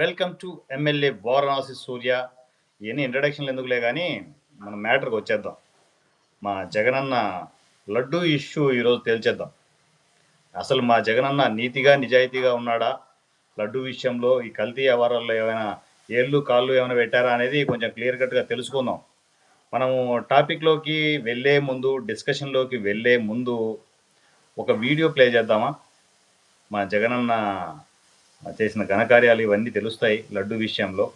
Welcome to MLA Varanasi Surya. ఇవన్నీ ఇంట్రడక్షన్లు ఎందుకులే కానీ మన మ్యాటర్కి వచ్చేద్దాం. మా జగనన్న లడ్డూ ఇష్యూ ఈరోజు తేల్చేద్దాం. అసలు మా జగనన్న నీతిగా నిజాయితీగా ఉన్నాడా? లడ్డూ విషయంలో ఈ కల్తీ వ్యవహారాల్లో ఏమైనా ఏళ్ళు కాళ్ళు ఏమైనా పెట్టారా అనేది కొంచెం క్లియర్ కట్గా తెలుసుకుందాం. మనము టాపిక్లోకి వెళ్ళే ముందు డిస్కషన్లోకి వెళ్ళే ముందు ఒక వీడియో ప్లే చేద్దామా? మా జగనన్న చేసిన ఘనకార్యాలు ఇవన్నీ తెలుస్తాయి లడ్డు విషయంలో.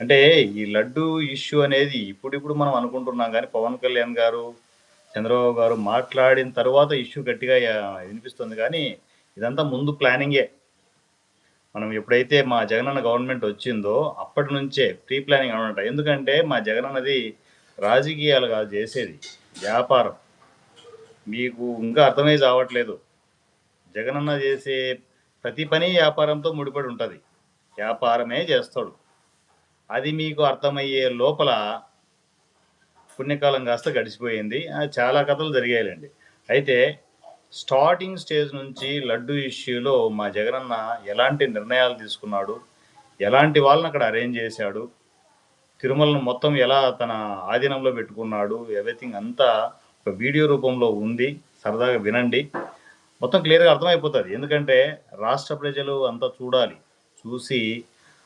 అంటే ఈ లడ్డు ఇష్యూ అనేది ఇప్పుడిప్పుడు మనం అనుకుంటున్నాం కానీ పవన్ కళ్యాణ్ గారు చంద్రబాబు గారు మాట్లాడిన తర్వాత ఇష్యూ గట్టిగా వినిపిస్తుంది కానీ ఇదంతా ముందు ప్లానింగే. మనం ఎప్పుడైతే మా జగనన్న గవర్నమెంట్ వచ్చిందో అప్పటి నుంచే ప్రీ ప్లానింగ్ అనమాట. ఎందుకంటే మా జగనన్నది రాజకీయాలు కాదు చేసేది వ్యాపారం. మీకు ఇంకా అర్థమై కావట్లేదు జగనన్న చేసే ప్రతి పని వ్యాపారంతో ముడిపడి ఉంటుంది. వ్యాపారమే చేస్తాడు. అది మీకు అర్థమయ్యే లోపల పుణ్యకాలం కాస్త గడిచిపోయింది. చాలా కథలు జరిగాయండి అయితే స్టార్టింగ్ స్టేజ్ నుంచి లడ్డు ఇష్యూలో మా జగనన్న ఎలాంటి నిర్ణయాలు తీసుకున్నాడు? ఎలాంటి వాళ్ళని అక్కడ అరేంజ్ చేశాడు? తిరుమలను మొత్తం ఎలా తన ఆధీనంలో పెట్టుకున్నాడు? ఎవ్రీథింగ్ అంతా ఒక వీడియో రూపంలో ఉంది. సరదాగా వినండి. మొత్తం క్లియర్గా అర్థమైపోతుంది. ఎందుకంటే రాష్ట్ర ప్రజలు అంతా చూడాలి. చూసి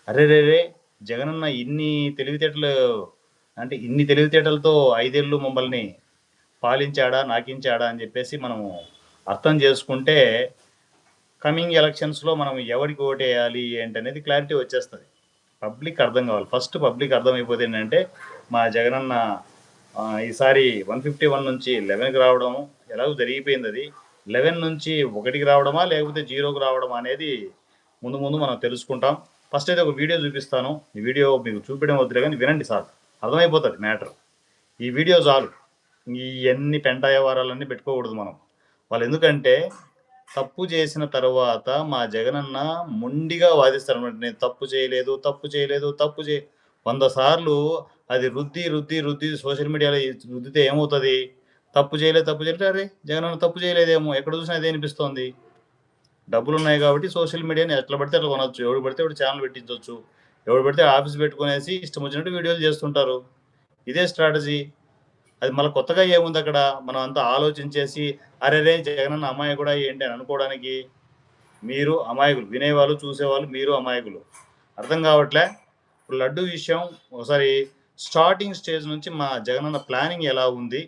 అరే రే రే జగనన్న ఇన్ని తెలివితేటలు అంటే ఇన్ని తెలివితేటలతో ఐదేళ్ళు మమ్మల్ని పాలించాడా నాకించాడా అని చెప్పేసి మనము అర్థం చేసుకుంటే కమింగ్ ఎలక్షన్స్లో మనం ఎవరికి ఓటేయాలి ఏంటనేది క్లారిటీ వచ్చేస్తుంది. పబ్లిక్ అర్థం కావాలి. ఫస్ట్ పబ్లిక్ అర్థమైపోతే ఏంటంటే మా జగనన్న ఈసారి వన్ ఫిఫ్టీ వన్ నుంచి లెవెన్కి రావడం ఎలాగో జరిగిపోయింది అది. లెవెన్ నుంచి ఒకటికి రావడమా లేకపోతే జీరోకి రావడమా అనేది ముందు ముందు మనం తెలుసుకుంటాం. ఫస్ట్ అయితే ఒక వీడియో చూపిస్తాను. ఈ వీడియో మీకు చూపించడం వద్దులే కానీ వినండి సార్. అర్థమైపోతుంది మ్యాటర్. ఈ వీడియో చాలు. ఈ పెంట వ్యవహారాలన్నీ పెట్టుకోకూడదు మనం. వాళ్ళు ఎందుకంటే తప్పు చేసిన తర్వాత మా జగనన్న మొండిగా వాదిస్తారు అనమాట. నేను తప్పు చేయలేదు తప్పు చేయలేదు తప్పు చే వంద సార్లు అది రుద్ది రుద్ది రుద్ది సోషల్ మీడియాలో రుద్దితే ఏమవుతుంది? తప్పు చేయలేదు తప్పు చేయలేదు. అరే జగనన్న తప్పు చేయలేదేమో. ఎక్కడ చూసినా అదే అనిపిస్తోంది. డబ్బులు ఉన్నాయి కాబట్టి సోషల్ మీడియాని ఎట్లా పడితే అట్లా కొనవచ్చు ఎవడు పడితే ఎవడు ఛానల్ పెట్టించవచ్చు ఎవడు పడితే ఆఫీస్ పెట్టుకునేసి ఇష్టం వచ్చినట్టు వీడియోలు చేస్తుంటారు. ఇదే స్ట్రాటజీ. అది మళ్ళీ కొత్తగా ఏముంది అక్కడ? మనం అంతా ఆలోచించేసి అరే రే జగనన్న అమ్మాయి కూడా ఏంటి అని అనుకోవడానికి మీరు అమాయకులు. వినేవాళ్ళు చూసేవాళ్ళు మీరు అమాయకులు. అర్థం కావట్లే? ఇప్పుడు లడ్డు విషయం ఒకసారి స్టార్టింగ్ స్టేజ్ నుంచి మా జగనన్న ప్లానింగ్ ఎలా ఉంది?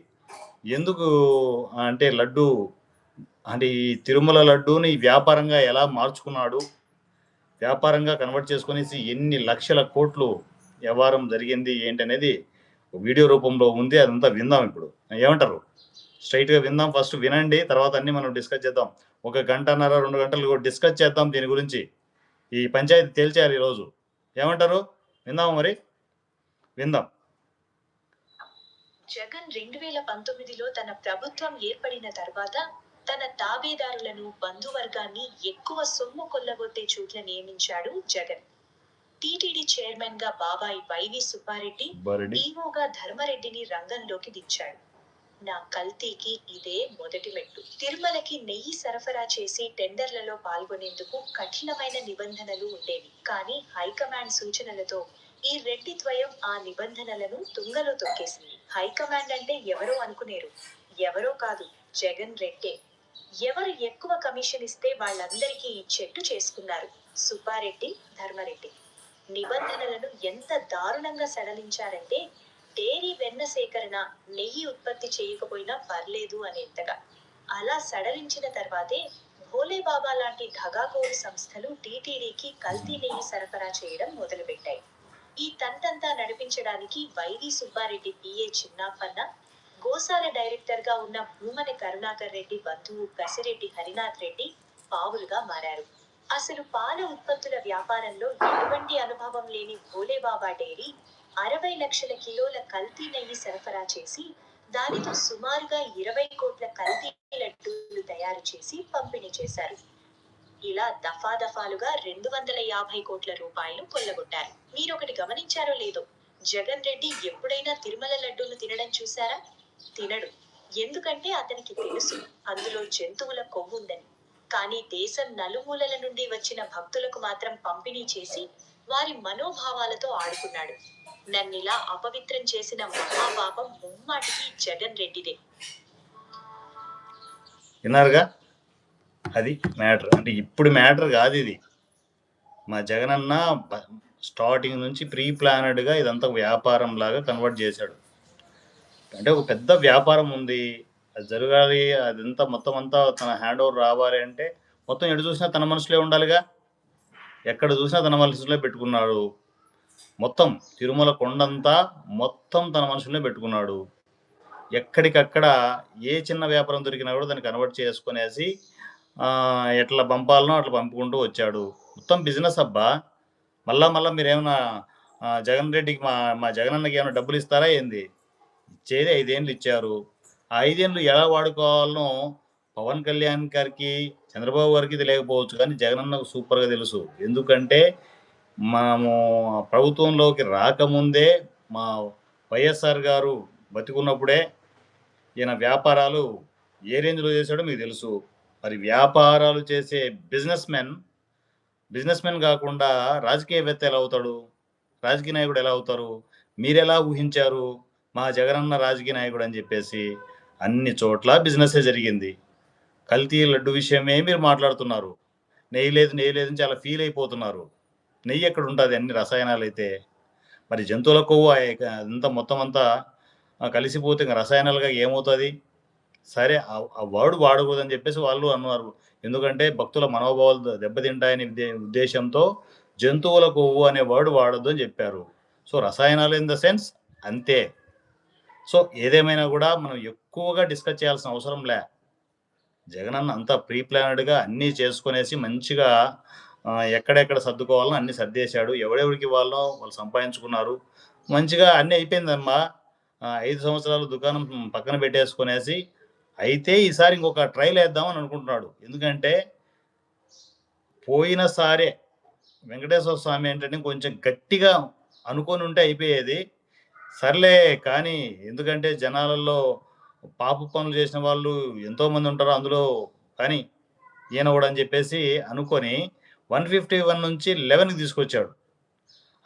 ఎందుకు అంటే లడ్డు అంటే ఈ తిరుమల లడ్డూని వ్యాపారంగా ఎలా మార్చుకున్నాడు? వ్యాపారంగా కన్వర్ట్ చేసుకునేసి ఎన్ని లక్షల కోట్లు వ్యవహారం జరిగింది ఏంటనేది వీడియో రూపంలో ఉంది అదంతా విందాం ఇప్పుడు. ఏమంటారు? స్ట్రైట్గా విందాం. ఫస్ట్ వినండి తర్వాత అన్ని మనం డిస్కస్ చేద్దాం. ఒక గంటన్నర రెండు గంటలు డిస్కస్ చేద్దాం దీని గురించి. ఈ పంచాయతీ తేల్చేయాలి ఈరోజు. ఏమంటారు? విందాము మరి? విందాం. జగన్ రెండు వేల పంతొమ్మిదిలో తన ప్రభుత్వం ఏర్పడిన తర్వాత తన తాబేదారులను బంధువర్గాన్ని ఎక్కువ సొమ్ము కొల్లగొట్టే చోట్ల నియమించాడు జగన్. టీటీడీ చైర్మన్గా బాబాయి వైవి సుబ్బారెడ్డి బరడి ఈవోగా ధర్మరెడ్డిని రంగంలోకి దించాడు. నా కల్తీకి ఇదే మొదటి మెట్టు. తిరుమలకి నెయ్యి సరఫరా చేసి టెండర్లలో పాల్గొనేందుకు కఠినమైన నిబంధనలు ఉండేవి. కానీ హైకమాండ్ సూచనలతో ఈ రెడ్డి ద్వయం ఆ నిబంధనలను తుంగలో తొక్కేసింది. హైకమాండ్ అంటే ఎవరో అనుకునేరు. ఎవరో కాదు జగన్ రెడ్డే. ఎవరు ఎక్కువ కమిషన్ ఇస్తే వాళ్ళందరికీ ఈ చెట్టు చేసుకున్నారు. సుబ్బారెడ్డి ధర్మరెడ్డి. నిబంధనలను ఎంత దారుణంగా సడలించారంటే డైరీ వెన్న సేకరణ నెయ్యి ఉత్పత్తి చేయకపోయినా పర్లేదు అనేంతగా. అలా సడలించిన తర్వాతే భోలేబాబా లాంటి ధగాకోరు సంస్థలు టీటీడీకి కల్తీ నెయ్యి సరఫరా చేయడం మొదలుపెట్టాయి. ఈ తంతంతా నడిపించడానికి Y V Subbareddy PA Chinnapanna Gosala డైరెక్టర్గా ఉన్న భూమని కరుణాకర్ రెడ్డి బంధువు కసిరెడ్డి హరినాథ్ రెడ్డి పావులుగా మారారు. అసలు పాల ఉత్పత్తుల వ్యాపారంలో ఎటువంటి అనుభవం లేని భోలేబాబా డైరీ అరవై లక్షల కిలోల కల్తీ నెయ్యి సరఫరా చేసి దానితో సుమారుగా ఇరవై కోట్ల కల్తీ లడ్డూలు తయారు చేసి పంపిణీ చేశారు. ఇలా దఫా దఫాలుగా రెండు వందల యాభై కోట్ల రూపాయలు కొల్లగొట్టారు. మీరొకటి గమనించారో లేదో? జగన్ రెడ్డి ఎప్పుడైనా తిరుమల లడ్డూలు తినడం చూసారా తినడు. ఎందుకంటే అతనికి తెలుసు అందులో జంతువుల కొవ్వుందని. కానీ దేశం నలుమూలల నుండి వచ్చిన భక్తులకు మాత్రం పంపిణీ చేసి వారి మనోభావాలతో ఆడుకున్నాడు. నన్నిలా అపవిత్రం చేసిన మహాపాపం ముమ్మాటికి జగన్ రెడ్డిదే. విన్నారుగా? అది మ్యాటర్. అంటే ఇప్పుడు మ్యాటర్ కాదు ఇది. మా జగనన్న స్టార్టింగ్ నుంచి ప్రీ ప్లానెడ్గా ఇదంతా వ్యాపారం లాగా కన్వర్ట్ చేశాడు. అంటే ఒక పెద్ద వ్యాపారం ఉంది. అది జరగాలి అదంతా మొత్తం అంతా తన హ్యాండ్ ఓవర్ రావాలి అంటే మొత్తం ఎటు చూసినా తన మనసులో ఉండాలిగా? ఎక్కడ చూసినా తన మనసులో పెట్టుకున్నాడు. మొత్తం తిరుమల కొండంతా మొత్తం తన మనసులో పెట్టుకున్నాడు. ఎక్కడికక్కడ ఏ చిన్న వ్యాపారం దొరికినా కూడా దాన్ని కన్వర్ట్ చేసుకునేసి ఎట్లా పంపాలనో అట్లా పంపుకుంటూ వచ్చాడు. మొత్తం బిజినెస్ అబ్బా. మళ్ళా మళ్ళా మీరేమన్నా జగన్ రెడ్డికి మా మా జగన్ అన్నకి ఏమైనా డబ్బులు ఇస్తారా ఏంది? ఇచ్చేది ఐదేళ్ళు ఇచ్చారు. ఆ ఐదేళ్ళు ఎలా వాడుకోవాలనో పవన్ కళ్యాణ్ గారికి చంద్రబాబు గారికి తెలియకపోవచ్చు కానీ జగన్ అన్నకు సూపర్గా తెలుసు. ఎందుకంటే మనము ప్రభుత్వంలోకి రాకముందే మా వైఎస్ఆర్ గారు బతికున్నప్పుడే ఈయన వ్యాపారాలు ఏ రేంజ్లో చేశాడో మీకు తెలుసు. మరి వ్యాపారాలు చేసే బిజినెస్ మెన్ బిజినెస్ మెన్ కాకుండా రాజకీయవేత్త ఎలా అవుతాడు. రాజకీయ నాయకుడు ఎలా అవుతారు? మీరు ఎలా ఊహించారు? మా జగనన్న రాజకీయ నాయకుడు అని చెప్పేసి అన్ని చోట్ల బిజినెసే జరిగింది. కల్తీ లడ్డు విషయమే మీరు మాట్లాడుతున్నారు. నెయ్యి లేదు నెయ్యి లేదని చాలా ఫీల్ అయిపోతున్నారు. నెయ్యి ఎక్కడ ఉంటుంది? అన్ని రసాయనాలు అయితే. మరి జంతువుల కొవ్వు ఆ- మొత్తం అంతా కలిసిపోతే ఇంకా రసాయనాలుగా ఏమవుతుంది? సరే ఆ- వర్డ్ వాడకూడదని చెప్పేసి వాళ్ళు అన్నారు. ఎందుకంటే భక్తుల మనోభావాలు దెబ్బతింటాయనే ఉద్దే- ఉద్దేశంతో జంతువుల కొవ్వు అనే వర్డ్ వాడద్దు అని చెప్పారు. సో రసాయనాలు ఇన్ ద సెన్స్ అంతే. సో ఏదేమైనా కూడా మనం ఎక్కువగా డిస్కస్ చేయాల్సిన అవసరం లే. జగనన్న అంతా ప్రీ ప్లానెడ్గా అన్నీ చేసుకునేసి మంచిగా ఎక్కడెక్కడ సర్దుకోవాలో అన్ని సర్దేశాడు. ఎవడెవరికి వాళ్ళో వాళ్ళు సంపాదించుకున్నారు. మంచిగా అన్నీ అయిపోయిందమ్మా. ఐదు సంవత్సరాలు దుకాణం పక్కన పెట్టేసుకునేసి అయితే ఈసారి ఇంకొక ట్రైల్ వేద్దామని అనుకుంటున్నాడు. ఎందుకంటే పోయినసారే వెంకటేశ్వర స్వామి ఏంటంటే కొంచెం గట్టిగా అనుకొని ఉంటే అయిపోయేది. సర్లే కానీ ఎందుకంటే జనాలలో పాప పనులు చేసిన వాళ్ళు ఎంతోమంది ఉంటారు అందులో కానీ ఈయన కూడా అని చెప్పేసి అనుకొని వన్ ఫిఫ్టీ వన్ నుంచి లెవెన్కి తీసుకొచ్చాడు.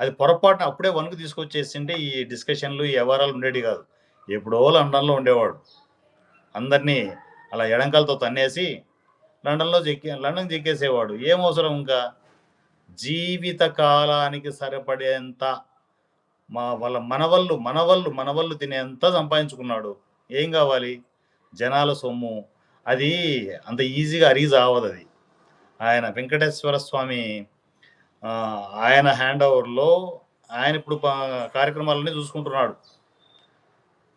అది పొరపాటున అప్పుడే వన్కి తీసుకొచ్చేసింటే ఈ డిస్కషన్లు ఈ వ్యవహారాలు ఉండేవి కాదు. ఎప్పుడో లండన్లో ఉండేవాడు. అందరినీ అలా ఎడంకాలతో తన్నేసి లండన్లో చెక్కి లండన్ చెక్కేసేవాడు ఏం అవసరం ఇంకా? జీవిత కాలానికి సరిపడేంత మా వాళ్ళ మనవళ్ళు మనవళ్ళు మనవళ్ళు తినేంత సంపాదించుకున్నాడు. ఏం కావాలి? జనాల సొమ్ము. అది అంత ఈజీగా అరిగి అవ్వదు అది. ఆయన వెంకటేశ్వర స్వామి ఆయన హ్యాండ్ ఓవర్లో ఆయన ఇప్పుడు కార్యక్రమాలన్నీ చూసుకుంటున్నాడు.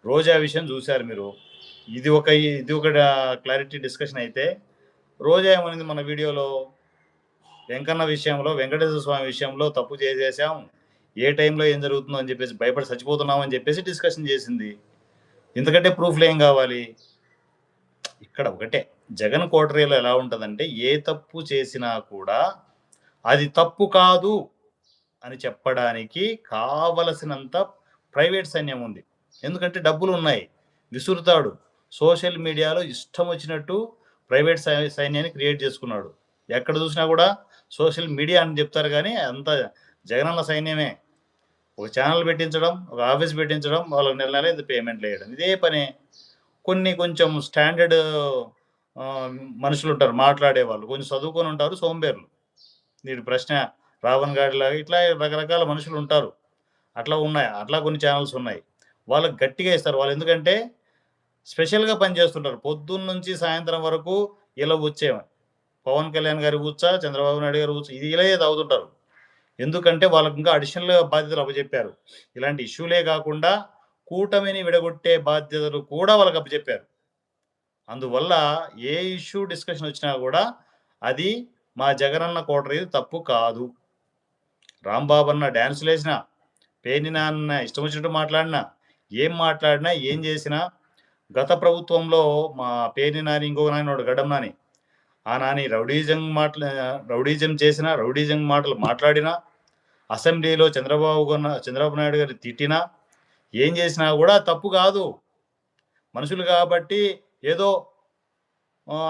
రోజా విషయం చూశారు మీరు. ఇది ఒక ఇది ఒక క్లారిటీ డిస్కషన్ అయితే రోజా ఏమనింది మన వీడియోలో? వెంకన్న విషయంలో వెంకటేశ్వర స్వామి విషయంలో తప్పు చేసేసాం. ఏ టైంలో ఏం జరుగుతుందో అని చెప్పేసి భయపడి చచ్చిపోతున్నాం అని చెప్పేసి డిస్కషన్ చేసింది. ఎందుకంటే ప్రూఫ్లు ఏం కావాలి? ఇక్కడ ఒకటే. జగన్ కోటరీలో ఎలా ఉంటుందంటే ఏ తప్పు చేసినా కూడా అది తప్పు కాదు అని చెప్పడానికి కావలసినంత ప్రైవేట్ సైన్యం ఉంది. ఎందుకంటే డబ్బులు ఉన్నాయి. విసురుతాడు. సోషల్ మీడియాలో ఇష్టం వచ్చినట్టు ప్రైవేట్ సై- సైన్యాన్ని క్రియేట్ చేసుకున్నాడు. ఎక్కడ చూసినా కూడా సోషల్ మీడియా అని చెప్తారు కానీ అంత జగనన్న సైన్యమే. ఒక ఛానల్ పెట్టించడం ఒక ఆఫీస్ పెట్టించడం వాళ్ళకి నెల నెల ఇది పేమెంట్లు వేయడం ఇదే పనే. కొన్ని కొంచెం స్టాండర్డ్ మనుషులు ఉంటారు మాట్లాడే వాళ్ళు కొంచెం చదువుకొని ఉంటారు సోంబేర్లు. వీడి ప్రశ్న రావణ్ గాడిలాగా ఇట్లా రకరకాల మనుషులు ఉంటారు. అట్లా ఉన్నాయి. అట్లా కొన్ని ఛానల్స్ ఉన్నాయి. వాళ్ళకి గట్టిగా ఇస్తారు. వాళ్ళు ఎందుకంటే స్పెషల్గా పనిచేస్తుంటారు పొద్దున్న నుంచి సాయంత్రం వరకు ఇలా వచ్చేవని పవన్ కళ్యాణ్ గారి కూర్చా చంద్రబాబు నాయుడు గారు కూర్చా ఇది ఇలాగే తాగుతుంటారు. ఎందుకంటే వాళ్ళకి ఇంకా అడిషనల్ బాధ్యతలు అప్పచెప్పారు. ఇలాంటి ఇష్యూలే కాకుండా కూటమిని విడగొట్టే బాధ్యతలు కూడా వాళ్ళకి అప్పచెప్పారు. అందువల్ల ఏ ఇష్యూ డిస్కషన్ వచ్చినా కూడా అది మా జగనన్న కోటరీ తప్పు కాదు. రాంబాబు అన్న డ్యాన్సులు వేసినా పేని నాన్న ఇష్టం వచ్చినట్టు మాట్లాడినా ఏం మాట్లాడినా ఏం చేసినా గత ప్రభుత్వంలో మా పేని నాని ఇంకొక నాయనోడు గడ్డం నాని. ఆ నాని రౌడీజం మాట్లా రౌడీజం చేసిన రౌడీజం మాటలు మాట్లాడినా అసెంబ్లీలో చంద్రబాబు చంద్రబాబు నాయుడు గారిని తిట్టినా ఏం చేసినా కూడా తప్పు కాదు. మనుషులు కాబట్టి ఏదో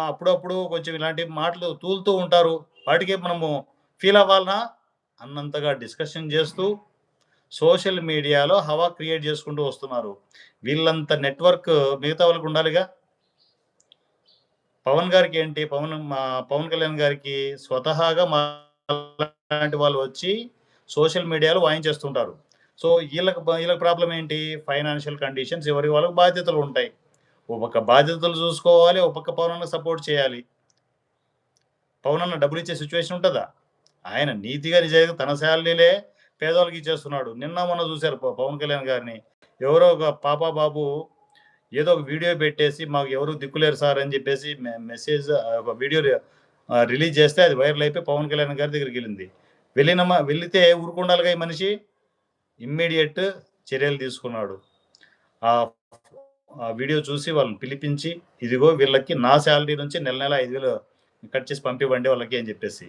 అప్పుడప్పుడు కొంచెం ఇలాంటి మాటలు తూలుతూ ఉంటారు. వాటికి మనము ఫీల్ అవ్వాలనా అన్నంతగా డిస్కషన్ చేస్తూ సోషల్ మీడియాలో హవా క్రియేట్ చేసుకుంటూ వస్తున్నారు. వీళ్ళంత నెట్వర్క్ మిగతా వాళ్ళకు ఉండాలిగా? పవన్ గారికి ఏంటి? పవన్ మా పవన్ కళ్యాణ్ గారికి స్వతహాగా మా లాంటి వాళ్ళు వచ్చి సోషల్ మీడియాలో వాయించేస్తుంటారు. సో వీళ్ళకి వీళ్ళకి ప్రాబ్లం ఏంటి? ఫైనాన్షియల్ కండిషన్స్ ఎవరి వాళ్ళకి బాధ్యతలు ఉంటాయి. ఓ పక్క బాధ్యతలు చూసుకోవాలి ఓ పక్క పవన్ అన్న సపోర్ట్ చేయాలి. పవన్ అన్న డబ్బులు ఇచ్చే సిచ్యువేషన్ ఉంటుందా? ఆయన నీతిగా నిజంగా తన శాలరీలే పేదవాళ్ళకి ఇచ్చేస్తున్నాడు. నిన్న మొన్న చూశారు పవన్ కళ్యాణ్ గారిని. ఎవరో ఒక పాప బాబు ఏదో ఒక వీడియో పెట్టేసి మాకు ఎవరు దిక్కులేరు సార్ అని చెప్పేసి మెసేజ్ ఒక వీడియో రిలీజ్ చేస్తే అది వైరల్ అయిపోయి పవన్ కళ్యాణ్ గారి దగ్గరికి వెళ్ళింది. వెళ్ళినమా వెళితే ఊరుకుండాలిగా ఈ మనిషి? ఇమ్మీడియట్ చర్యలు తీసుకున్నాడు. ఆ ఆ వీడియో చూసి వాళ్ళని పిలిపించి ఇదిగో వీళ్ళకి నా శాలరీ నుంచి నెల నెల ఐదు వేలు కట్ చేసి పంపివ్వండి వాళ్ళకి అని చెప్పేసి.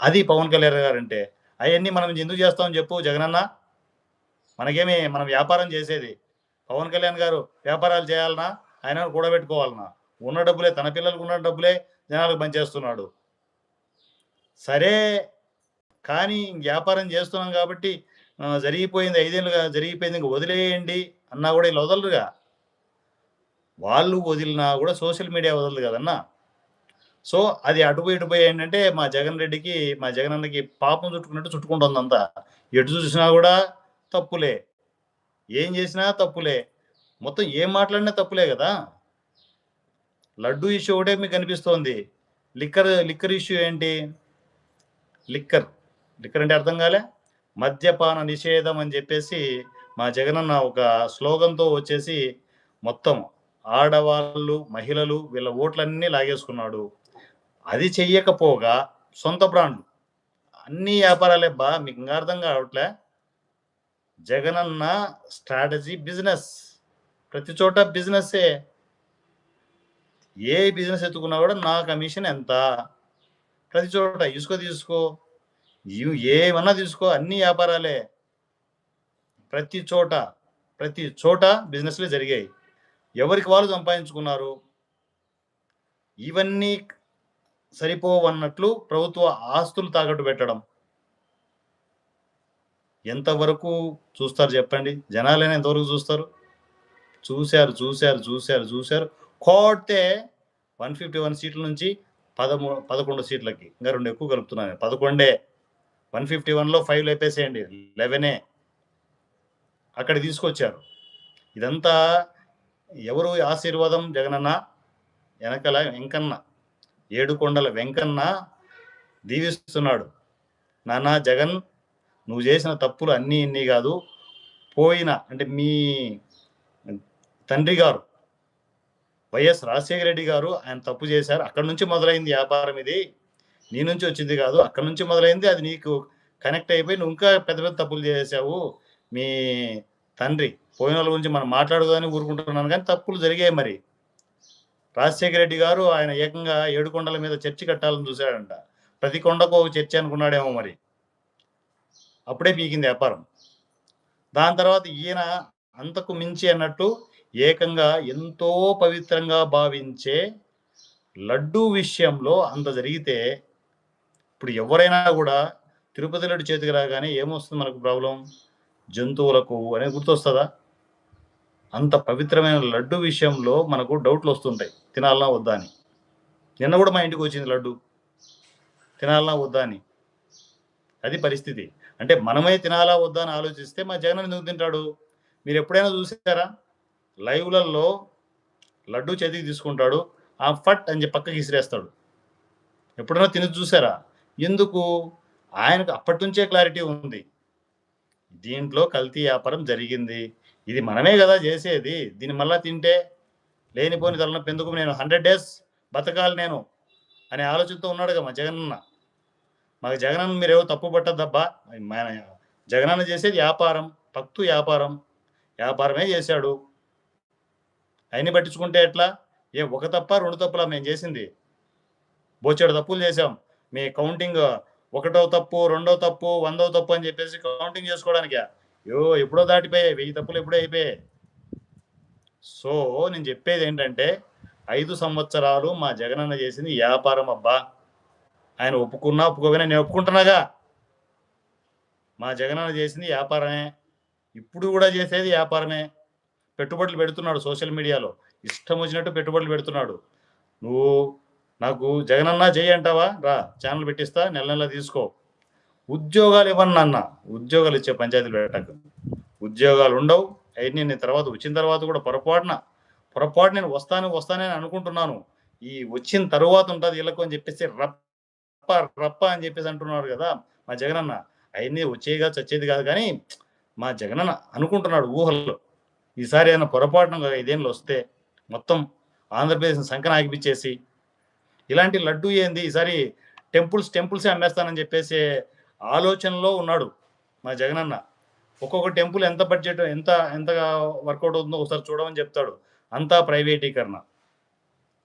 అది పవన్ కళ్యాణ్ గారు అంటే అవన్నీ మనం ఎందుకు చేస్తామని చెప్పు జగనన్న. మనకేమి మనం వ్యాపారం చేసేది. పవన్ కళ్యాణ్ గారు వ్యాపారాలు చేయాలనా? ఆయన కూడబెట్టుకోవాలనా? ఉన్న డబ్బులే తన పిల్లలకు ఉన్న డబ్బులే జనాలకు పనిచేస్తున్నాడు. సరే కానీ వ్యాపారం చేస్తున్నాం కాబట్టి జరిగిపోయింది ఐదేళ్ళుగా జరిగిపోయింది ఇంక వదిలేయండి అన్నా కూడా వీళ్ళు వదలరుగా. వాళ్ళు వదిలినా కూడా సోషల్ మీడియా వదలదు కదన్నా. సో అది అటుపోయి ఇటుపోయి ఏంటంటే మా జగన్ రెడ్డికి మా జగన్ అన్నకి పాపం చుట్టుకున్నట్టు చుట్టుకుంటుంది అంతా. ఎటు చూసినా కూడా తప్పులే. ఏం చేసినా తప్పులే. మొత్తం ఏం మాట్లాడినా తప్పులే కదా. లడ్డు ఇష్యూ ఒకటే మీకు కనిపిస్తోంది లిక్కర్ లిక్కర్ ఇష్యూ ఏంటి? లిక్కర్. లిక్కర్ అంటే అర్థం కాలే? మద్యపాన నిషేధం అని చెప్పేసి మా జగనన్న ఒక స్లోగన్తో వచ్చేసి మొత్తం ఆడవాళ్ళు మహిళలు వీళ్ళ ఓట్లన్నీ లాగేసుకున్నాడు. అది చెయ్యకపోగా సొంత బ్రాండ్లు. అన్ని వ్యాపారాలే బా మీకు ఇంకా అర్థం కావట్లే. Jagananna strategy business. ప్రతి చోట బిజినెస్సే. ఏ బిజినెస్ ఎత్తుకున్నా కూడా నా కమిషన్ ఎంత? ప్రతి చోట ఇసుకో తీసుకో. ఏమన్నా తీసుకో అన్ని వ్యాపారాలే. ప్రతి చోట ప్రతి చోట బిజినెస్లే జరిగాయి. ఎవరికి వాళ్ళు సంపాదించుకున్నారు? ఇవన్నీ సరిపోవన్నట్లు ప్రభుత్వ ఆస్తులు తాకట్టు పెట్టడం. ఎంతవరకు చూస్తారు చెప్పండి? జనాలైనా ఎంతవరకు చూస్తారు? చూశారు చూశారు చూశారు చూశారు. కోడితే వన్ ఫిఫ్టీ వన్ సీట్ల నుంచి పదమూ పదకొండు సీట్లకి. ఇంకా రెండు ఎక్కువ కలుపుతున్నాను పదకొండే. వన్ ఫిఫ్టీ వన్లో ఫైవ్ లేపేసేయండి లెవెనే. అక్కడ తీసుకొచ్చారు. ఇదంతా ఎవరు ఆశీర్వాదం జగనన్న వెనకల వెంకన్న. ఏడుకొండల వెంకన్న దీవిస్తున్నాడు. నానా జగన్ నువ్వు చేసిన తప్పులు అన్నీ ఇన్ని కాదు. పోయిన అంటే మీ తండ్రి గారు వైఎస్ రాజశేఖర రెడ్డి గారు ఆయన తప్పు చేశారు. అక్కడ నుంచి మొదలైంది వ్యాపారం ఇది. నీ నుంచి వచ్చింది కాదు. అక్కడ నుంచి మొదలైంది. అది నీకు కనెక్ట్ అయిపోయి నువ్వు ఇంకా పెద్ద పెద్ద తప్పులు చేసావు మీ తండ్రి పోయిన వాళ్ళ గురించి మనం మాట్లాడదని ఊరుకుంటున్నాను కానీ తప్పులు జరిగాయి మరి. రాజశేఖర రెడ్డి గారు ఆయన ఏకంగా ఏడు కొండల మీద చర్చి కట్టాలని చూశాడంట. ప్రతి కొండకు ఒక చర్చి అనుకున్నాడేమో మరి. అప్పుడే పీకింది వ్యాపారం. దాని తర్వాత ఈయన అంతకు మించి అన్నట్టు ఏకంగా ఎంతో పవిత్రంగా భావించే లడ్డూ విషయంలో అంత జరిగితే ఇప్పుడు ఎవరైనా కూడా తిరుపతి లడ్డు చేతికి రాగానే ఏమొస్తుంది మనకు ప్రాబ్లం? జంతువులకు అనేది గుర్తొస్తుందా? అంత పవిత్రమైన లడ్డు విషయంలో మనకు డౌట్లు వస్తుంటాయి. తినాలనా వద్దా అని. నిన్న కూడా మా ఇంటికి వచ్చింది లడ్డు. తినాలనా వద్దా అని. అది పరిస్థితి. అంటే మనమే తినాలా వద్దా అని ఆలోచిస్తే మా జగన్ ఎందుకు తింటాడు? మీరు ఎప్పుడైనా చూసారా? లైవ్లలో లడ్డు చేతికి తీసుకుంటాడు ఆ ఫట్ అని చెప్పి పక్కకి ఇసిరేస్తాడు. ఎప్పుడైనా తిని చూసారా? ఎందుకు? ఆయనకు అప్పటి నుంచే క్లారిటీ ఉంది. దీంట్లో కల్తీ వ్యాపారం జరిగింది. ఇది మనమే కదా చేసేది. దీన్ని మళ్ళా తింటే లేనిపోని తలనొప్పి ఎందుకు? నేను హండ్రెడ్ డేస్ బతకాలి నేను అనే ఆలోచనతో ఉన్నాడుగా మా జగనన్న. మాకు జగనన్న మీరేవో తప్పు పట్టద్దబ్బా. మన జగనన్న చేసేది వ్యాపారం పక్తు వ్యాపారం. వ్యాపారమే చేశాడు. అయిన పట్టించుకుంటే ఎట్లా? ఏ ఒక తప్ప రెండు తప్పులా మేము చేసింది. బోచెడు తప్పులు చేసాం మీ కౌంటింగ్ ఒకటో తప్పు రెండో తప్పు వందో తప్పు అని చెప్పేసి కౌంటింగ్ చేసుకోవడానికి? యో ఎప్పుడో దాటిపోయాయి. వెయ్యి తప్పులు ఎప్పుడో అయిపోయాయి. సో నేను చెప్పేది ఏంటంటే ఐదు సంవత్సరాలు మా జగనన్న చేసింది వ్యాపారం అబ్బా. ఆయన ఒప్పుకున్నా ఒప్పుకోగానే నేను ఒప్పుకుంటున్నాగా. మా జగనన్న చేసింది వ్యాపారమే. ఇప్పుడు కూడా చేసేది వ్యాపారమే. పెట్టుబడులు పెడుతున్నాడు సోషల్ మీడియాలో. ఇష్టం వచ్చినట్టు పెట్టుబడులు పెడుతున్నాడు. నువ్వు నాకు జగనన్న చేయి అంటావా? రా ఛానల్ పెట్టిస్తా నెల నెల తీసుకో. ఉద్యోగాలు ఇవ్వను అన్న ఉద్యోగాలు ఇచ్చే పంచాయతీలు పెట్టకు. ఉద్యోగాలు ఉండవు. అయితే నేను తర్వాత వచ్చిన తర్వాత కూడా పొరపాటున. పొరపాటు నేను వస్తాను వస్తానని అనుకుంటున్నాను. ఈ వచ్చిన తరువాత ఉంటుంది వీళ్ళకు అని చెప్పేసి రప్ప రప్ప అని చెప్పేసి అంటున్నారు కదా మా జగనన్న. వచ్చేది కాదు చచ్చేది కాదు కానీ మా జగనన్న అనుకుంటున్నాడు ఊహల్లో ఈసారి ఏదైనా పొరపాటున ఐదేళ్ళు వస్తే మొత్తం ఆంధ్రప్రదేశ్ సంకన ఆగిపించేసి ఇలాంటి లడ్డు ఏంది? ఈసారి టెంపుల్స్ టెంపుల్సే అమ్మేస్తానని చెప్పేసి ఆలోచనలో ఉన్నాడు మా జగనన్న. ఒక్కొక్క టెంపుల్ ఎంత బడ్జెట్ ఎంత ఎంతగా వర్కౌట్ అవుతుందో ఒకసారి చూడమని చెప్తాడు. అంతా ప్రైవేటీకరణ.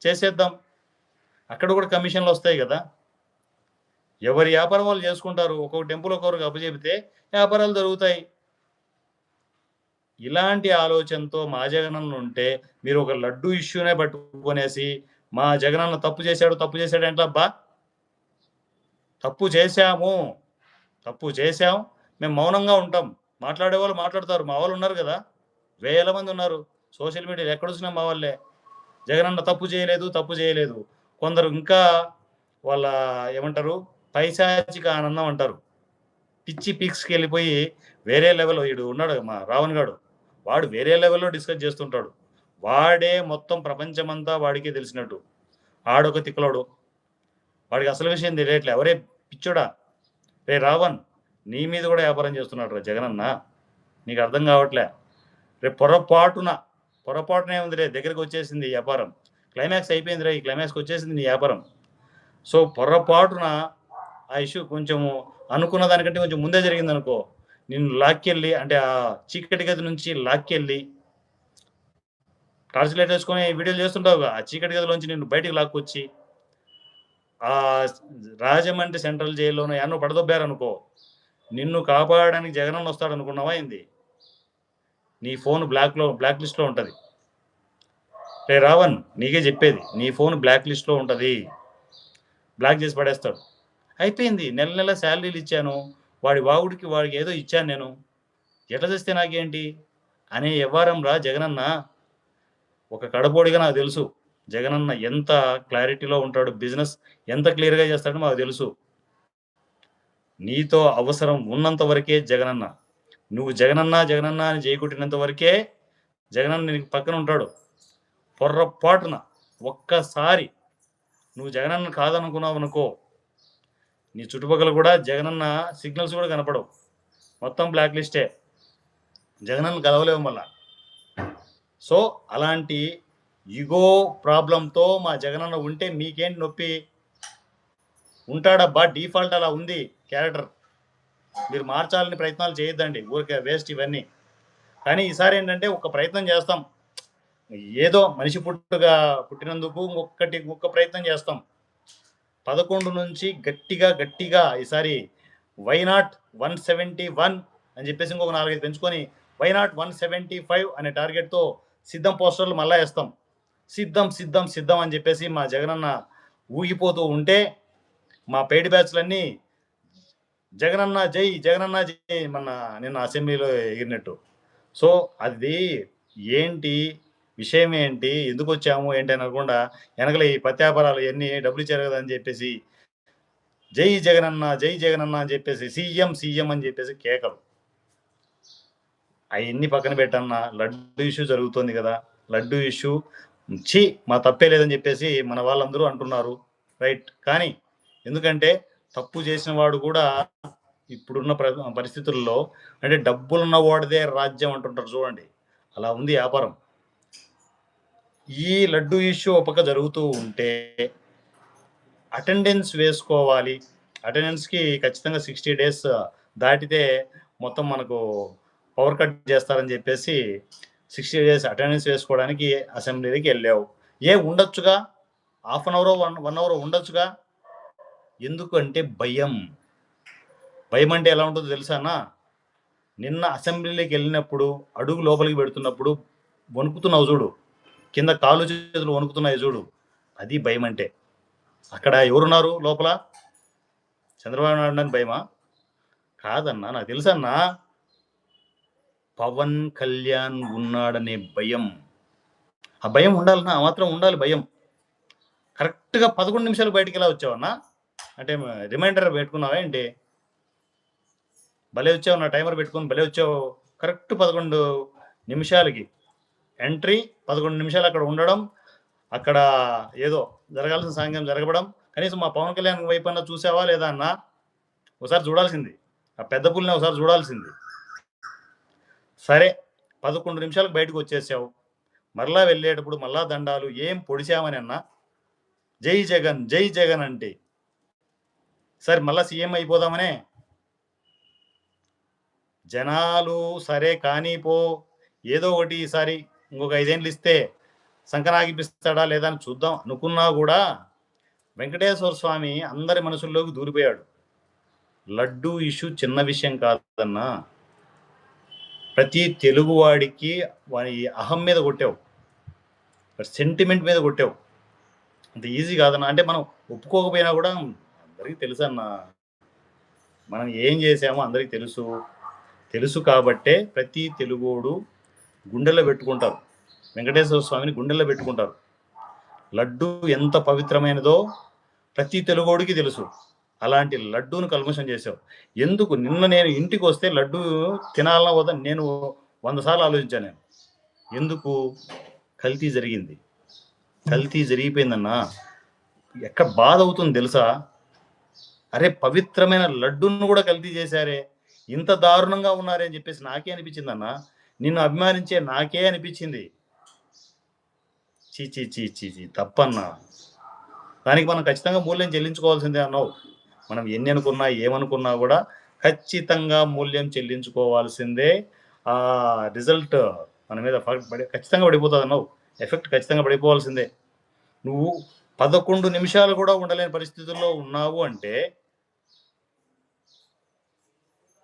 చేసేద్దాం. అక్కడ కూడా కమిషన్లు వస్తాయి కదా. ఎవరి వ్యాపారం వాళ్ళు చేసుకుంటారు ఒక్కొక్క టెంపుల్ ఒక్కొక్కరికి అప్పచెబితే వ్యాపారాలు జరుగుతాయి. ఇలాంటి ఆలోచనతో మా జగనన్న ఉంటే మీరు ఒక లడ్డు ఇష్యూనే పట్టుకునేసి మా జగనన్న తప్పు చేశాడు తప్పు చేశాడు అంటే అబ్బా తప్పు చేశాము. తప్పు చేశాం మేము మౌనంగా ఉంటాం. మాట్లాడే వాళ్ళు మాట్లాడతారు మా వాళ్ళు ఉన్నారు కదా. వేల మంది ఉన్నారు. సోషల్ మీడియాలో ఎక్కడ వచ్చినా మా వాళ్ళే. జగనన్న తప్పు చేయలేదు తప్పు చేయలేదు. కొందరు ఇంకా వాళ్ళ ఏమంటారు? పైశాచిక ఆనందం అంటారు. పిచ్చి పిక్స్కి వెళ్ళిపోయి వేరే లెవెల్ వీడు ఉన్నాడు మా రావణ్ గాడు. వాడు వేరే లెవెల్లో డిస్కస్ చేస్తుంటాడు. వాడే మొత్తం ప్రపంచమంతా వాడికే తెలిసినట్టు. ఆడొక తిక్కలోడు. వాడికి అసలు విషయం తెలియట్లే. ఎవరే పిచ్చోడా? రే రావణ్ నీ మీద కూడా వ్యాపారం చేస్తున్నాడు రా జగనన్న. నీకు అర్థం కావట్లే. రేపు పొరపాటున పొరపాటునే ఉంది రే దగ్గరికి వచ్చేసింది వ్యాపారం. క్లైమాక్స్ అయిపోయింది రా ఈ క్లైమాక్స్కి వచ్చేసింది నీ వ్యాపారం. సో పొరపాటున ఆ ఇష్యూ కొంచెము అనుకున్న దానికంటే కొంచెం ముందే జరిగింది అనుకో నిన్ను లాక్కెళ్ళి అంటే ఆ చీకటి గది నుంచి లాక్కెళ్ళి టార్చ్ లైట్ వేసుకొని వీడియోలు చేస్తుంటావుగా ఆ చీకటి గదిలోంచి నిన్ను బయటికి లాక్కొచ్చి ఆ రాజమండ్రి సెంట్రల్ జైల్లోనూ ఎన్నో పడదొబ్బారనుకో నిన్ను కాపాడడానికి జగనన్న వస్తాడు అనుకున్నావా ఏంది? నీ ఫోన్ బ్లాక్లో బ్లాక్ లిస్ట్లో ఉంటుంది. రే రావణ్ నీకే చెప్పేది నీ ఫోన్ బ్లాక్ లిస్ట్లో ఉంటుంది. బ్లాక్ చేసి పడేస్తాడు. అయిపోయింది నెల నెల శాలరీలు ఇచ్చాను వాడి వాగుడికి వాడికి ఏదో ఇచ్చాను నేను. ఎట్లా చేస్తే నాకేంటి? అనే వ్యవహారం రా జగనన్న. ఒక కడపోడిగా నాకు తెలుసు. జగనన్న ఎంత క్లారిటీలో ఉంటాడు బిజినెస్ ఎంత క్లియర్గా చేస్తాడో మాకు తెలుసు. నీతో అవసరం ఉన్నంత వరకే జగనన్న. నువ్వు జగనన్న జగనన్న అని చేయకొట్టినంత వరకే జగనన్న నీకు పక్కన ఉంటాడు. పొర్రపాటున ఒక్కసారి నువ్వు జగనన్న కాదనుకున్నావు అనుకో నీ చుట్టుపక్కల కూడా జగనన్న సిగ్నల్స్ కూడా కనపడవు. మొత్తం బ్లాక్ లిస్టే జగనన్న కలవలేవు మళ్ళా. సో అలాంటి ఇగో ప్రాబ్లంతో మా జగనన్న ఉంటే మీకేంటి నొప్పి? ఉంటాడబ్బా డిఫాల్ట్ అలా ఉంది క్యారెక్టర్. మీరు మార్చాలని ప్రయత్నాలు చేయొద్దండి ఊరికే వేస్ట్ ఇవన్నీ. కానీ ఈసారి ఏంటంటే ఒక ప్రయత్నం చేస్తాం. ఏదో మనిషి పుట్టుగా పుట్టినందుకు ఒక్కటి ఒక్క ప్రయత్నం చేస్తాం. పదకొండు నుంచి గట్టిగా గట్టిగా ఈసారి why not one seventy one అని చెప్పేసి ఇంకొక నాలుగైదు పెంచుకొని why not one seventy five అనే టార్గెట్తో సిద్ధం పోస్టర్లు మళ్ళా వేస్తాం. సిద్ధం సిద్ధం సిద్ధం అని చెప్పేసి మా జగనన్న ఊగిపోతూ ఉంటే మా పేడి బ్యాచ్లన్నీ జగనన్న జై జగనన్న జై మన నిన్న అసెంబ్లీలో ఎగిరినట్టు. సో అది ఏంటి విషయం ఏంటి ఎందుకు వచ్చాము ఏంటి అనకుండా వెనకల ఈ పత్యాపారాలు ఇవన్నీ డబ్బులు ఇచ్చారు కదా అని చెప్పేసి జై జగనన్న జై జగనన్న అని చెప్పేసి సీఎం సీఎం అని చెప్పేసి కేకలు. అవన్నీ పక్కన పెట్టన్న లడ్డు ఇష్యూ జరుగుతుంది కదా. లడ్డు ఇష్యూ ఛీ మా తప్పే లేదని చెప్పేసి మన వాళ్ళందరూ అంటున్నారు. రైట్. కానీ ఎందుకంటే తప్పు చేసిన వాడు కూడా ఇప్పుడున్న ప్ర- పరిస్థితుల్లో అంటే డబ్బులున్న వాడిదే రాజ్యం అంటుంటారు చూడండి. అలా ఉంది వ్యాపారం. ఈ లడ్డు ఇష్యూ ఒక జరుగుతూ ఉంటే అటెండెన్స్ వేసుకోవాలి. అటెండెన్స్కి ఖచ్చితంగా సిక్స్టీ డేస్ దాటితే మొత్తం మనకు పవర్ కట్ చేస్తారని చెప్పేసి సిక్స్టీ డేస్ అటెండెన్స్ వేసుకోవడానికి అసెంబ్లీకి వెళ్ళావు. ఏ ఉండొచ్చుగా? Half an hour one one hour ఉండొచ్చుగా? ఎందుకంటే భయం. భయం అంటే ఎలా ఉంటుందో తెలుసానా నిన్న అసెంబ్లీలోకి వెళ్ళినప్పుడు అడుగు లోపలికి పెడుతున్నప్పుడు వణుకుతున్నావు చూడు. కింద కాలు చేతులు వణుకుతున్నాయి చూడు. అది భయం అంటే. అక్కడ ఎవరున్నారు లోపల? చంద్రబాబు నాయుడు అని భయమా? కాదన్నా నాకు తెలుసన్నా పవన్ కళ్యాణ్ ఉన్నాడనే భయం. ఆ భయం ఉండాలన్నా ఆ మాత్రం ఉండాలి భయం. కరెక్ట్గా పదకొండు నిమిషాలు బయటికి ఎలా వచ్చావన్నా? అంటే రిమైండర్ పెట్టుకున్నావా ఏంటి? భలే వచ్చావు నా టైమర్ పెట్టుకుని భలే వచ్చావు. కరెక్ట్ పదకొండు నిమిషాలకి. ఎంట్రీ పదకొండు నిమిషాలు అక్కడ ఉండడం అక్కడ ఏదో జరగాల్సిన సాంగ్యం జరగడం కనీసం మా పవన్ కళ్యాణ్ వైపు అన్నా చూసావా లేదా అన్నా? ఒకసారి చూడాల్సింది. ఆ పెద్ద పుల్ని ఒకసారి చూడాల్సింది. సరే పదకొండు నిమిషాలకు బయటకు వచ్చేసావు. మరలా వెళ్ళేటప్పుడు మళ్ళా దండాలు ఏం పొడిచామని అన్నా? జై జగన్ జై జగన్ అంటే. సరే మళ్ళా సీఎం అయిపోదామనే? జనాలు సరే కానీ పో. ఏదో ఒకటి ఈసారి ఇంకొక ఐదేళ్ళు ఇస్తే శంకరాగిపిస్తాడా లేదా అని చూద్దాం అనుకున్నా కూడా వెంకటేశ్వర స్వామి అందరి మనసుల్లోకి దూరిపోయాడు. లడ్డు ఇష్యూ చిన్న విషయం కాదన్నా. ప్రతి తెలుగువాడికి వాడి అహం మీద కొట్టావు. సెంటిమెంట్ మీద కొట్టావు. అంత ఈజీ కాదన్నా అంటే మనం ఒప్పుకోకపోయినా కూడా అందరికీ తెలుసు అన్న మనం ఏం చేసామో అందరికీ తెలుసు. తెలుసు కాబట్టే ప్రతి తెలుగోడు గుండెల్లో పెట్టుకుంటారు. వెంకటేశ్వర స్వామిని గుండెల్లో పెట్టుకుంటారు. లడ్డు ఎంత పవిత్రమైనదో ప్రతి తెలుగోడికి తెలుసు. అలాంటి లడ్డూను కల్మషం చేసావు ఎందుకు? నిన్న నేను ఇంటికి వస్తే లడ్డు తినాలన్నా వద్ద? నేను వంద సార్లు ఆలోచించాను నేను. ఎందుకు? కల్తీ జరిగింది. కల్తీ జరిగిపోయిందన్నా. ఎక్కడ బాధ అవుతుంది తెలుసా? అరే పవిత్రమైన లడ్డును కూడా కల్తీ చేశారే. ఇంత దారుణంగా ఉన్నారే అని చెప్పేసి నాకే అనిపించింది అన్న నిన్ను అభిమానించే నాకే అనిపించింది. చీ చీ చీ చీ చీ తప్పన్నా. దానికి మనం ఖచ్చితంగా మూల్యం చెల్లించుకోవాల్సిందే అన్నావు. మనం ఎన్ని అనుకున్నా ఏమనుకున్నా కూడా ఖచ్చితంగా మూల్యం చెల్లించుకోవాల్సిందే. ఆ రిజల్ట్ మన మీద పడి ఖచ్చితంగా పడిపోతుంది అన్నావు. ఎఫెక్ట్ ఖచ్చితంగా పడిపోవాల్సిందే. నువ్వు పదకొండు నిమిషాలు కూడా ఉండలేని పరిస్థితుల్లో ఉన్నావు అంటే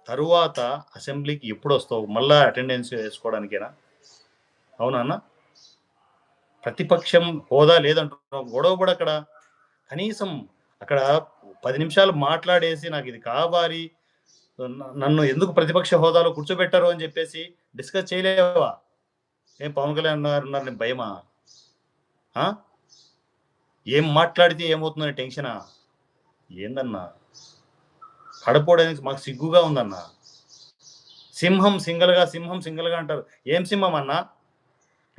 తరువాత అసెంబ్లీకి ఎప్పుడు వస్తావు? మళ్ళా అటెండెన్స్ వేసుకోవడానికేనా? అవునా అన్న? ప్రతిపక్షం హోదా లేదంటున్నావు. గొడవ కూడా అక్కడ కనీసం అక్కడ పది నిమిషాలు మాట్లాడేసి నాకు ఇది కావాలి. నన్ను ఎందుకు ప్రతిపక్ష హోదాలో కూర్చోబెట్టారు అని చెప్పేసి డిస్కస్ చేయలేవా? ఏం పవన్ కళ్యాణ్ గారు ఉన్నారని భయమా? ఏం మాట్లాడితే ఏమవుతుందని టెన్షనా? ఏందన్నా? కడపోవడానికి మాకు సిగ్గుగా ఉందన్నా? సింహం సింగల్గా సింహం సింగల్గా అంటారు. ఏం సింహం అన్నా?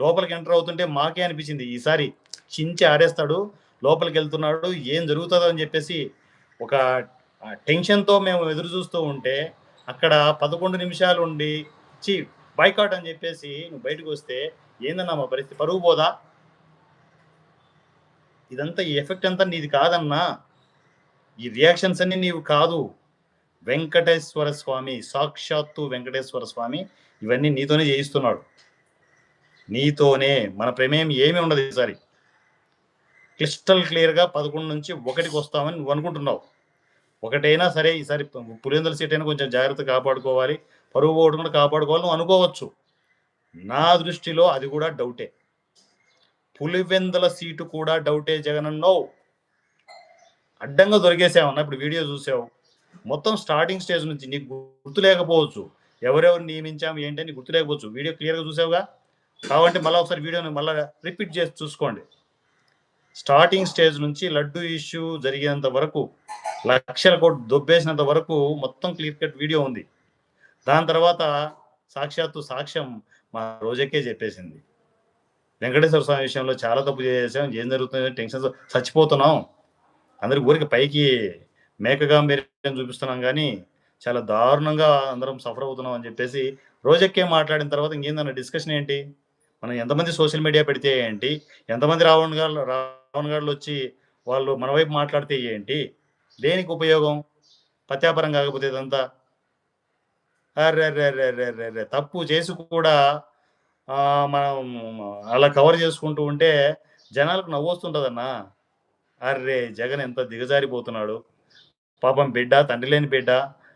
లోపలికి ఎంటర్ అవుతుంటే మాకే అనిపించింది. ఈసారి చించి ఆడేస్తాడు లోపలికి వెళ్తున్నాడు ఏం జరుగుతుందో అని చెప్పేసి ఒక టెన్షన్తో మేము ఎదురు చూస్తూ ఉంటే అక్కడ పదకొండు నిమిషాలు ఉండి చి బైకాట్ అని చెప్పేసి నువ్వు బయటకు వస్తే ఏందన్నా మా పరిస్థితి పరుగు పోదా? ఇదంతా ఈ ఎఫెక్ట్ అంతా నీది కాదన్నా ఈ రియాక్షన్స్ అన్ని నీవు కాదు. వెంకటేశ్వర స్వామి సాక్షాత్తు వెంకటేశ్వర స్వామి ఇవన్నీ నీతోనే చేయిస్తున్నాడు. నీతోనే మన ప్రమేయం ఏమీ ఉండదు ఈసారి. క్రిస్టల్ క్లియర్గా పదకొండు నుంచి ఒకటికి వస్తామని నువ్వు అనుకుంటున్నావు. ఒకటైనా సరే ఈసారి పులివెందుల సీట్ అయినా కొంచెం జాగ్రత్త కాపాడుకోవాలి. పరువు పోవడం కూడా కాపాడుకోవాలి నువ్వు అనుకోవచ్చు. నా దృష్టిలో అది కూడా డౌటే. పులివెందుల సీటు కూడా డౌటే జగన్ అన్నావు. అడ్డంగా దొరికేసావన్నా ఇప్పుడు వీడియో చూసావు. మొత్తం స్టార్టింగ్ స్టేజ్ నుంచి నీకు గుర్తు లేకపోవచ్చు. ఎవరెవరు నియమించాము ఏంటని గుర్తు లేకపోవచ్చు. వీడియో క్లియర్గా చూసావుగా? కాబట్టి మళ్ళీ ఒకసారి వీడియోని మళ్ళీ రిపీట్ చేసి చూసుకోండి. స్టార్టింగ్ స్టేజ్ నుంచి లడ్డు ఇష్యూ జరిగేంత వరకు లక్షల కోట్లు దొబ్బేసినంత వరకు మొత్తం క్లియర్ కట్ వీడియో ఉంది. దాని తర్వాత సాక్షాత్తు సాక్ష్యం మా రోజకే చెప్పేసింది. వెంకటేశ్వర స్వామి విషయంలో చాలా తప్పు చేసాం ఏం జరుగుతుంది టెన్షన్ చచ్చిపోతున్నాం. అందరి ఊరికి పైకి మేకగా మీరు చూపిస్తున్నాం కానీ చాలా దారుణంగా అందరం సఫర్ అవుతున్నాం అని చెప్పేసి రోజెక్కే మాట్లాడిన తర్వాత ఇంకేందన్న డిస్కషన్ ఏంటి? మనం ఎంతమంది సోషల్ మీడియా పెడితే ఏంటి? ఎంతమంది రావణ్ గారు రావణ్ గారు వచ్చి వాళ్ళు మన వైపు మాట్లాడితే ఏంటి? దేనికి ఉపయోగం? పత్యాపరం కాకపోతే ఇదంతా? అర్రెర్రెర్రెర్రెర్రె తప్పు చేసి కూడా మనం అలా కవర్ చేసుకుంటూ ఉంటే జనాలకు నవ్వొస్తుంటుందన్నా. అర్రే జగన్ ఎంత దిగజారిపోతున్నాడు. పాపం బిడ్డ తండ్రి లేని బిడ్డ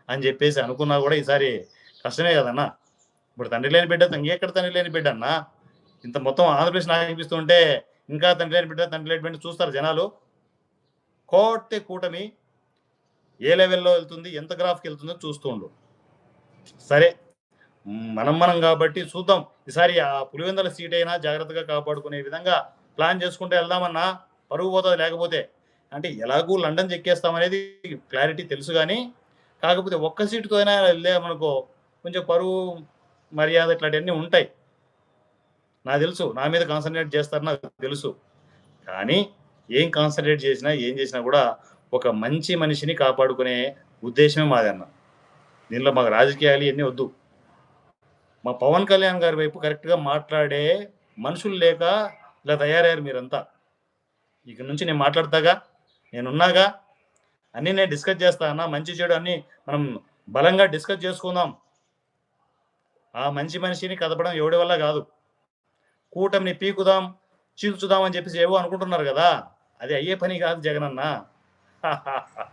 అని చెప్పేసి అనుకున్నా కూడా ఈసారి కష్టమే కదన్నా. ఇప్పుడు తండ్రి లేని బిడ్డ ఇంకెక్కడ తండ్రి లేని బిడ్డ అన్నా ఇంత మొత్తం ఆంధ్రప్రదేశ్ నాకు అనిపిస్తుంటే ఇంకా తండ్రి లేని బిడ్డ తండ్రి లేని బిడ్డ చూస్తారు జనాలు. కోటే కూటమి ఏ లెవెల్లో వెళ్తుంది ఎంత గ్రాఫ్కి వెళ్తుందో చూస్తూ ఉండు. సరే మనం మనం కాబట్టి చూద్దాం. ఈసారి ఆ పులివెందల సీట్ అయినా జాగ్రత్తగా కాపాడుకునే విధంగా ప్లాన్ చేసుకుంటూ వెళ్దామన్నా పరుగు పోతుంది లేకపోతే. అంటే ఎలాగూ లండన్ చెక్కేస్తామనేది క్లారిటీ తెలుసు కానీ కాకపోతే ఒక్క సీటుతో అయినా వెళ్ళామనుకో కొంచెం పరువు మర్యాద ఇట్లాంటివన్నీ ఉంటాయి. నాకు తెలుసు. నా మీద కాన్సన్ట్రేట్ చేస్తారు నాకు తెలుసు. కానీ ఏం కాన్సన్ట్రేట్ చేసినా ఏం చేసినా కూడా ఒక మంచి మనిషిని కాపాడుకునే ఉద్దేశమే మాదన్న. అన్న దీనిలో మాకు రాజకీయాలు ఇవన్నీ వద్దు. మా పవన్ కళ్యాణ్ గారి వైపు కరెక్ట్గా మాట్లాడే మనుషులు లేక ఇలా తయారయ్యారు మీరంతా. ఇక నుంచి నేను మాట్లాడతాగా? నేనున్నాగా? అన్నీ నేను డిస్కస్ చేస్తా అన్న మంచి చెడు అన్నీ మనం బలంగా డిస్కస్ చేసుకుందాం. ఆ మంచి మనిషిని కదపడం ఎవడి వల్ల కాదు. కూటమిని పీకుదాం చీల్చుదాం అని చెప్పేసి ఏవో అనుకుంటున్నారు కదా. అది అయ్యే పని కాదు జగనన్న.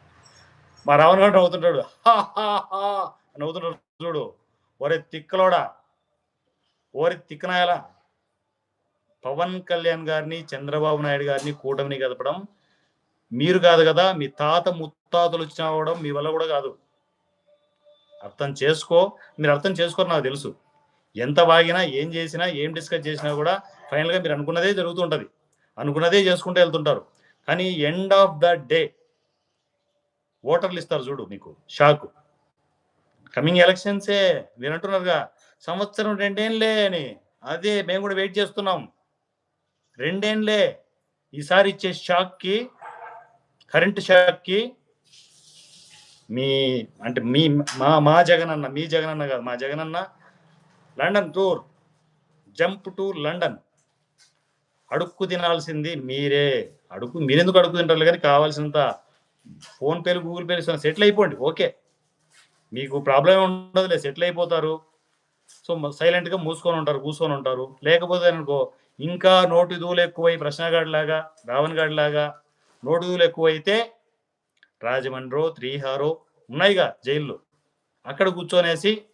మా రావణ గారు నవ్వుతుంటాడు. "హా, హా, అని నవ్వుతుంటాడు. చూడు ఒరే తిక్కలోడా ఓరి తిక్కనాయలా. పవన్ కళ్యాణ్ గారిని చంద్రబాబు నాయుడు గారిని కూటమిని కదపడం మీరు కాదు కదా మీ తాత ముత్తాతలు వచ్చినవడం మీ వల్ల కూడా కాదు. అర్థం చేసుకో మీరు అర్థం చేసుకోరు నాకు తెలుసు. ఎంత వాగినా ఏం చేసినా ఏం డిస్కస్ చేసినా కూడా ఫైనల్గా మీరు అనుకున్నదే జరుగుతుంటుంది. అనుకున్నదే చేసుకుంటూ వెళ్తుంటారు. కానీ ఎండ్ ఆఫ్ ద డే ఓటర్లు ఇస్తారు చూడు మీకు షాక్. కమింగ్ ఎలక్షన్సే మీరు అంటున్నారుగా సంవత్సరం రెండేళ్ళే అని. అదే మేము కూడా వెయిట్ చేస్తున్నాం. రెండేళ్ళే ఈసారి ఇచ్చే షాక్కి కరెంట్ షాక్కి మీ అంటే మీ మా మా జగనన్న మీ జగనన్న కాదు మా Jagananna London tour. Jump to London. అడుక్కు తినాల్సింది మీరే. అడుక్కు మీరెందుకు అడుక్కు తింటారు కానీ కావాల్సినంత ఫోన్ పేలు గూగుల్ పేలు సెటిల్ అయిపోండి. ఓకే. మీకు ప్రాబ్లం ఉండదులే సెటిల్ అయిపోతారు. సో సైలెంట్గా మూసుకొని ఉంటారు కూసుకొని ఉంటారు. లేకపోతే అనుకో ఇంకా నోటి దూలు ఎక్కువై ప్రశ్నగాడిలాగా రావణ్ లాగా నోటి దూలు ఎక్కువైతే రాజమండ్రో త్రీహారో ఉన్నాయిగా జైల్లో. అక్కడ కూర్చొనేసి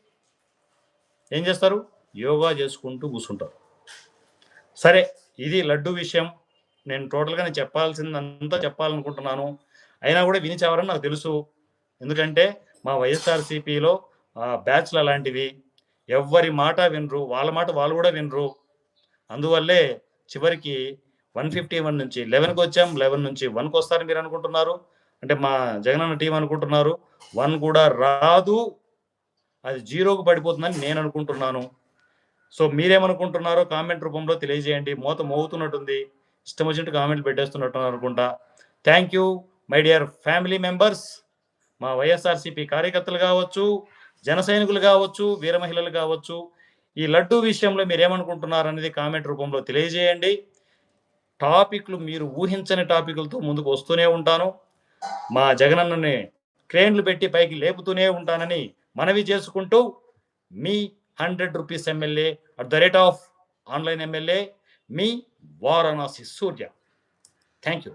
ఏం చేస్తారు? యోగా చేసుకుంటూ కూర్చుంటారు. సరే ఇది లడ్డు విషయం. నేను టోటల్గా నేను చెప్పాల్సిందంతా చెప్పాలనుకుంటున్నాను. అయినా కూడా విని చావరని నాకు తెలుసు. ఎందుకంటే మా వైఎస్ఆర్సీపీలో బ్యాచ్లు అలాంటివి. ఎవ్వరి మాట వినరు. వాళ్ళ మాట వాళ్ళు కూడా వినరు. అందువల్లే చివరికి వన్ ఫిఫ్టీ వన్ నుంచి లెవెన్కి వచ్చాం. లెవెన్ నుంచి వన్కి వస్తారని మీరు అనుకుంటున్నారు. అంటే మా జగనన్న టీం అనుకుంటున్నారు. వన్ కూడా రాదు. అది జీరోకు పడిపోతుందని నేను అనుకుంటున్నాను. సో మీరేమనుకుంటున్నారో కామెంట్ రూపంలో తెలియజేయండి. మూత మోగుతున్నట్టుంది. ఇష్టం వచ్చినట్టు కామెంట్లు పెట్టేస్తున్నట్టు అనుకుంటా. Thank you my dear family members మా వైఎస్ఆర్సీపీ కార్యకర్తలు కావచ్చు జన సైనికులు కావచ్చు వీర మహిళలు కావచ్చు ఈ లడ్డూ విషయంలో మీరు ఏమనుకుంటున్నారు అనేది కామెంట్ రూపంలో తెలియజేయండి. టాపిక్లు మీరు ఊహించని టాపిక్లతో ముందుకు వస్తూనే ఉంటాను. మా జగనన్నని క్రేన్లు పెట్టి పైకి లేపుతూనే ఉంటానని మనవి చేసుకుంటూ మీ hundred rupees MLA at the rate of online MLA me Varanasi Surya. Thank you.